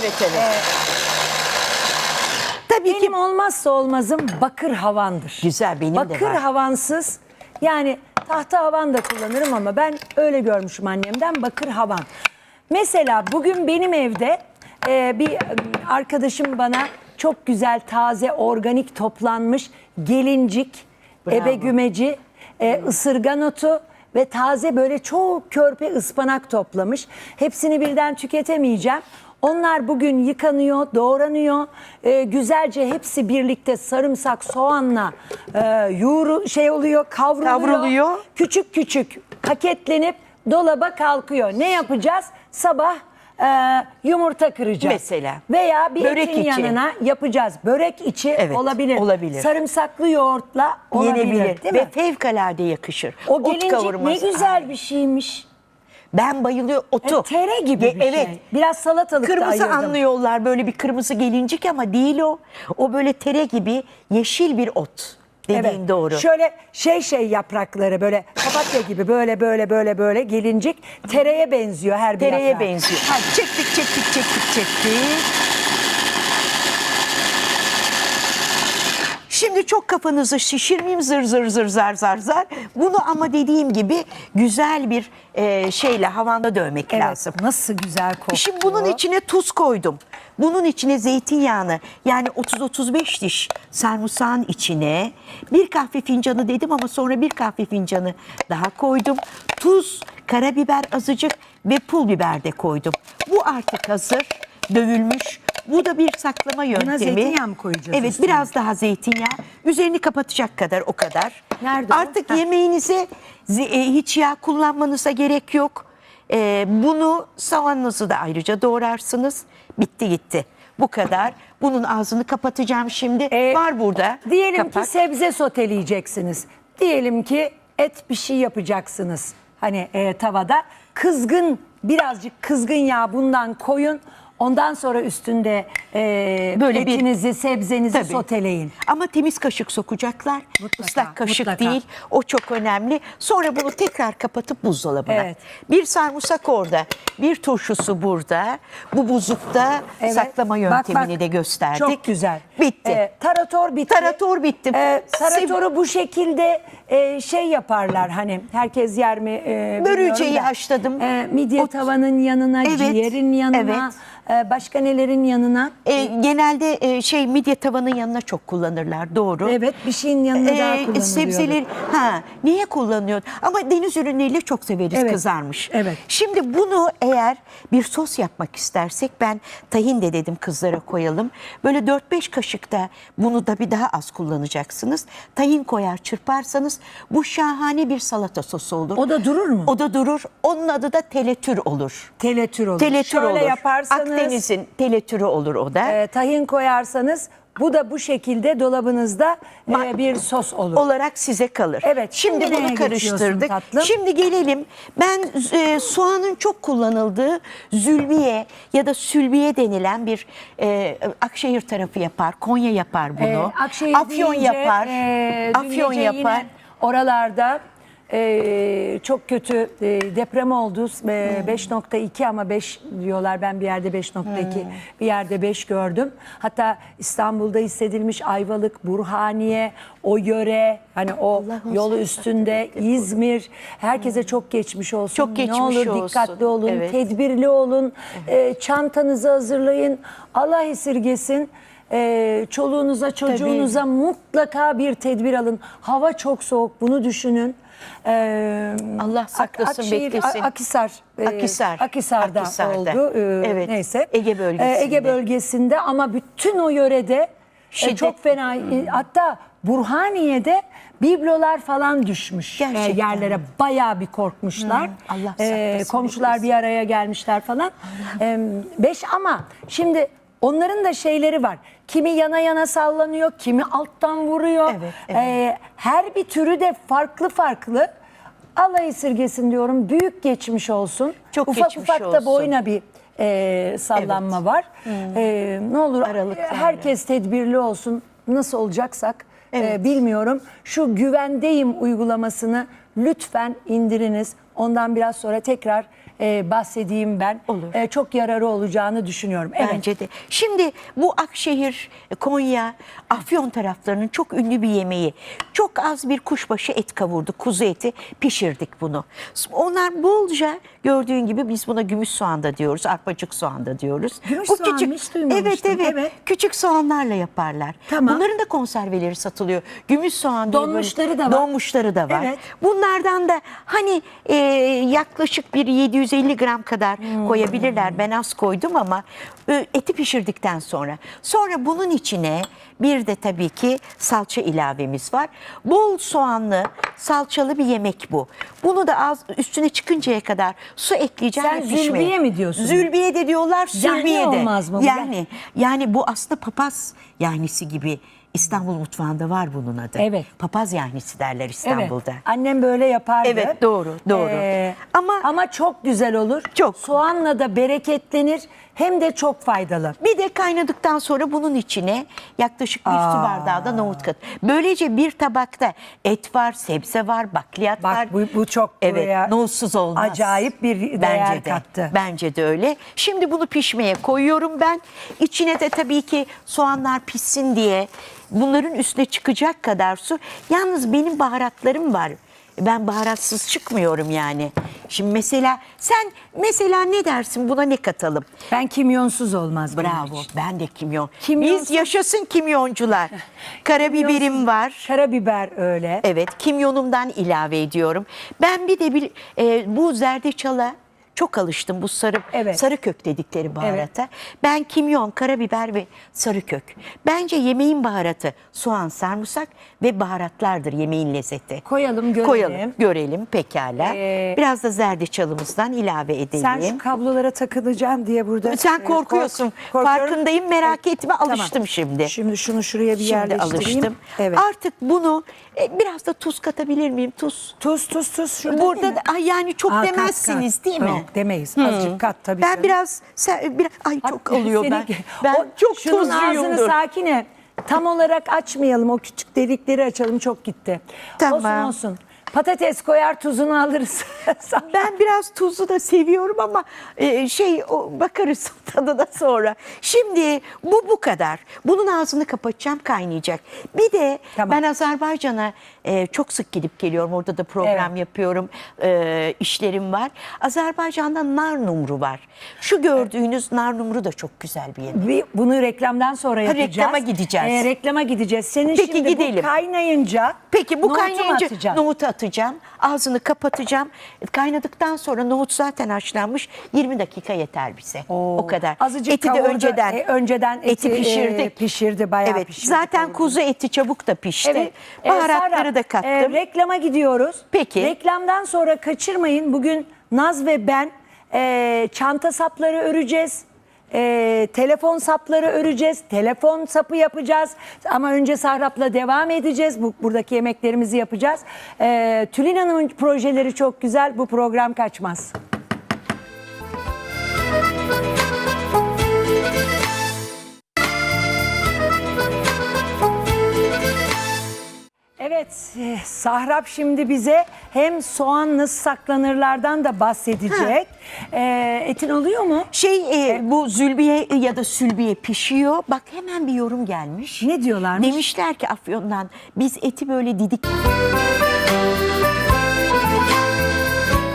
Evet evet. Tabii ki Benim olmazsa olmazım bakır havandır. Güzel, benim de bakır var. havansız yani tahta havan da kullanırım ama ben öyle görmüşüm annemden bakır havan. Mesela bugün benim evde e, bir arkadaşım bana çok güzel taze organik toplanmış gelincik, Bravo. ebe gümeci, e, ısırgan otu ve taze böyle çok körpe ıspanak toplamış. Hepsini birden tüketemeyeceğim. Onlar bugün yıkanıyor, doğranıyor. Ee, güzelce hepsi birlikte sarımsak, soğanla e, yoğuru şey oluyor, kavruluyor. Kavruluyor. Küçük küçük paketlenip dolaba kalkıyor. Ne yapacağız? Sabah e, yumurta kıracağız. Mesela. Veya bir Börek etin içi. yanına yapacağız. Börek içi Evet, olabilir. olabilir. Sarımsaklı yoğurtla olabilir. yenebilir Değil ve mi? fevkalade yakışır. O Ot gelincik ne kavurması. güzel bir şeymiş. Ben bayılıyorum otu. E, tere gibi Ye- bir evet. şey. Biraz salatalık da Kırmızı ayırdım. anlıyorlar böyle bir kırmızı gelincik ama değil o. O böyle tere gibi yeşil bir ot. Dediğin Evet. doğru. Şöyle şey şey yaprakları böyle papatya gibi böyle böyle böyle böyle gelincik tereye benziyor her bir Tereye yaprağı. benziyor. Hadi çektik çektik çektik çektik. Şimdi çok kafanızı şişirmeyeyim zır zır zır zar zar zar. Bunu ama dediğim gibi güzel bir e, şeyle havanda dövmek Evet, lazım. Nasıl güzel kokuyor. Şimdi bunun içine tuz koydum. Bunun içine zeytinyağını yani 30-35 diş sarımsağın içine bir kahve fincanı dedim ama sonra bir kahve fincanı daha koydum. Tuz, karabiber azıcık ve pul biber de koydum. Bu artık hazır, dövülmüş. Bu da bir saklama yöntemi. zeytinyağı mı koyacağız Evet, üstüne? biraz daha zeytinyağı. Üzerini kapatacak kadar o kadar. Nerede o? Artık Heh. yemeğinize ze- hiç yağ kullanmanıza gerek yok. Ee, bunu soğanınızı da ayrıca doğrarsınız. Bitti gitti. Bu kadar. Bunun ağzını kapatacağım şimdi. Ee, Var burada. Diyelim Kapak. ki sebze soteleyeceksiniz. Diyelim ki et bir şey yapacaksınız. Hani e, tavada kızgın birazcık kızgın yağ bundan koyun. Ondan sonra üstünde e, Böyle bir- etinizi, sebzenizi Tabii. soteleyin. Ama temiz kaşık sokacaklar. Mutlaka, Islak kaşık mutlaka. değil. O çok önemli. Sonra bunu tekrar kapatıp buzdolabına. Evet. Bir sarımsak orada, bir turşusu burada. Bu buzlukta Evet. saklama Bak, yöntemini bak. de gösterdik. Çok güzel. Bitti. Ee, tarator bitti. Tarator bitti. Ee, taratoru bu şekilde e, şey yaparlar hani herkes yer mi? E, Börülceyi bilmiyorum da. haşladım. Ee, midye Ot- tavanın yanına, Evet, ciğerin yanına, e, başka nelerin yanına? E, genelde e, şey midye tavanın yanına çok kullanırlar. Doğru. Evet bir şeyin yanına daha Ee, kullanılıyor. sebzeler ha niye kullanıyor? Ama deniz ürünleriyle çok severiz Evet, kızarmış. evet. Şimdi bunu eğer bir sos yapmak istersek ben tahin de dedim kızlara koyalım. Böyle 4-5 kaşık da bunu da bir daha az kullanacaksınız. Tahin koyar çırparsanız bu şahane bir salata sosu olur. O da durur mu? O da durur. Onun adı da teletür olur. Teletür olur. Teletür Şöyle olur. yaparsanız Akdeniz'in teletürü olur o da. e, tahin koyarsanız bu da bu şekilde dolabınızda e, bir sos olur. olarak size kalır. Evet, Şimdi, şimdi neye bunu geçiyorsun karıştırdık. tatlım? Şimdi gelelim. Ben e, soğanın çok kullanıldığı zülbiye ya da sülbiye denilen bir e, Akşehir tarafı yapar. Konya yapar bunu. Ee, Akşehir Afyon deyince, yapar. e, dün Afyon gece yapar. yine oralarda e, çok kötü e, deprem oldu. E, Hmm. 5.2 ama 5 diyorlar. Ben bir yerde 5.2 Hmm. bir yerde 5 gördüm. Hatta İstanbul'da hissedilmiş Ayvalık, Burhaniye, o yöre hani o yolu üstünde İzmir herkese çok geçmiş olsun. Çok geçmiş ne olur olsun. dikkatli olun, Evet. tedbirli olun. E, çantanızı hazırlayın. Allah esirgesin. E, çoluğunuza, çocuğunuza mutlaka bir tedbir alın. Hava çok soğuk, bunu düşünün. E, Allah saklasın, Akşehir, beklesin. A- Akhisar, e, Akhisar, Akhisar'da, Akhisar'da. oldu. E, Evet, Neyse. Ege bölgesinde. E, Ege bölgesinde ama bütün o yörede e, çok fena. e, Hatta Burhaniye'de biblolar falan düşmüş e, Gerçekten. yerlere. Bayağı bir korkmuşlar. Allah E, komşular bir araya gelmişler falan. E, beş ama şimdi onların da şeyleri var. Kimi yana yana sallanıyor, kimi alttan vuruyor. Evet, evet. E, her bir türü de farklı farklı. Allah esirgesin diyorum. Büyük geçmiş olsun. Çok ufak geçmiş ufak da olsun. boyuna bir e, sallanma var. E, ne olur Aralıklarla. herkes tedbirli olsun. Nasıl olacaksak e, Evet. bilmiyorum. Şu güvendeyim uygulamasını lütfen indiriniz. Ondan biraz sonra tekrar e, bahsedeyim ben. Olur. E, çok yararı olacağını düşünüyorum. Evet. Bence de. Şimdi bu Akşehir, Konya, Afyon taraflarının çok ünlü bir yemeği. Çok az bir kuşbaşı et kavurduk, kuzu eti pişirdik bunu. Onlar bolca gördüğün gibi biz buna gümüş soğan da diyoruz, arpacık soğan da diyoruz. Gümüş Bu soğan mı? Hiç duymamıştım. Evet, evet Evet. Küçük soğanlarla yaparlar. Tamam. Bunların da konserveleri satılıyor. Gümüş soğan diye böyle- Donmuşları da var. Donmuşları da var. Evet. Bunlardan da hani e, yaklaşık bir 750 gram kadar Hmm. koyabilirler. Ben az koydum ama e, eti pişirdikten sonra. Sonra bunun içine bir de tabii ki salça ilavemiz var. Bol soğanlı, salçalı bir yemek bu. Bunu da az üstüne çıkıncaya kadar su ekleyeceğim Sen ve pişmeye. zülbiye mi diyorsun? Zülbiye de diyorlar, sülbiye de. olmaz mı bu? Yani, yani bu aslında papaz yahnisi gibi. İstanbul mutfağında var bunun adı. Evet. Papaz yahnisi derler İstanbul'da. Evet. Annem böyle yapardı. Ee, Evet, doğru, doğru. ama Ama- ama çok güzel olur. Çok. Soğanla da bereketlenir hem de çok faydalı. Bir de kaynadıktan sonra bunun içine yaklaşık bir su bardağı da nohut kat. Böylece bir tabakta et var, sebze var, bakliyat Bak var. bu, bu çok Evet, buraya nohutsuz olmaz. acayip bir değer Bence de, kattı. Bence de öyle. Şimdi bunu pişmeye koyuyorum ben. İçine de tabii ki soğanlar pişsin diye bunların üstüne çıkacak kadar su. Yalnız benim baharatlarım var. Ben baharatsız çıkmıyorum yani. Şimdi mesela sen mesela ne dersin buna ne katalım? Ben kimyonsuz olmaz. Bravo. Ben de kimyon. Kimyonsuz- Biz yaşasın kimyoncular. Karabiberim var. Karabiber öyle. Evet, kimyonumdan ilave ediyorum. Ben bir de bir, e, bu zerdeçala çok alıştım bu sarı Evet. sarı kök dedikleri baharata. Ben kimyon, karabiber ve sarı kök. Bence yemeğin baharatı soğan, sarımsak ve baharatlardır yemeğin lezzeti. Koyalım, görelim. Koyalım, görelim pekala. Ee, Biraz da zerdeçalımızdan ilave edelim. Sen şu kablolara takılacaksın diye burada. Sen e, korkuyorsun. kork-. Farkındayım. Merak etme. Tamam. Alıştım şimdi. Şimdi şunu şuraya bir Şimdi yerleştireyim. alıştım. Evet. Artık bunu e, biraz da tuz katabilir miyim? Tuz. Tuz tuz tuz şurada Burada da, ay yani çok Aa, demezsiniz kat. değil mi? Yok demeyiz. Azıcık kat tabii. Ben canım. biraz sen, biraz ay çok oluyor ben. Ben O- çok şunun ağzını tuzluyumdur. sakine. Tam olarak açmayalım. O küçük delikleri açalım. Çok gitti. Tamam. Olsun olsun. Patates koyar tuzunu alırız. Ben biraz tuzlu da seviyorum ama e, şey o, bakarız tadına sonra. Şimdi bu bu kadar. Bunun ağzını kapatacağım kaynayacak. Bir de Tamam. ben Azerbaycan'a e, çok sık gidip geliyorum. Orada da program Evet. yapıyorum. E, işlerim var. Azerbaycan'da nar numru var. Şu gördüğünüz nar numru da çok güzel bir yemek. Bir, bunu reklamdan sonra yapacağız. reklama gideceğiz. Reklama gideceğiz. Senin Peki, şimdi gidelim. bu kaynayınca Peki bu nohutu mu kaynayınca atacaksın? nohutu atacağım. Ağzını kapatacağım. Kaynadıktan sonra nohut zaten haşlanmış. 20 dakika yeter bize. Oo. O kadar. Azıcık eti de kavurdu. önceden E, önceden eti, e, pişirdik. pişirdi, bayağı evet. pişirdi, Zaten kavurdu. kuzu eti çabuk da pişti. Evet. Ee, Baharatları Serap, da kattım. e, reklama gidiyoruz. Peki. Reklamdan sonra kaçırmayın. Bugün Naz ve ben e, çanta sapları öreceğiz. E, telefon sapları öreceğiz. Telefon sapı yapacağız. Ama önce Sahrap'la devam edeceğiz. Bu, buradaki yemeklerimizi yapacağız. E, Tülin Hanım'ın projeleri çok güzel. Bu program kaçmaz. Evet, eh, Sahrap şimdi bize hem soğan nasıl saklanırlardan da bahsedecek. Eh, etin oluyor mu? Şey e, bu zülbiye ya da sülbiye pişiyor. Bak hemen bir yorum gelmiş. Ne diyorlarmış? Demişler ki Afyon'dan biz eti böyle didik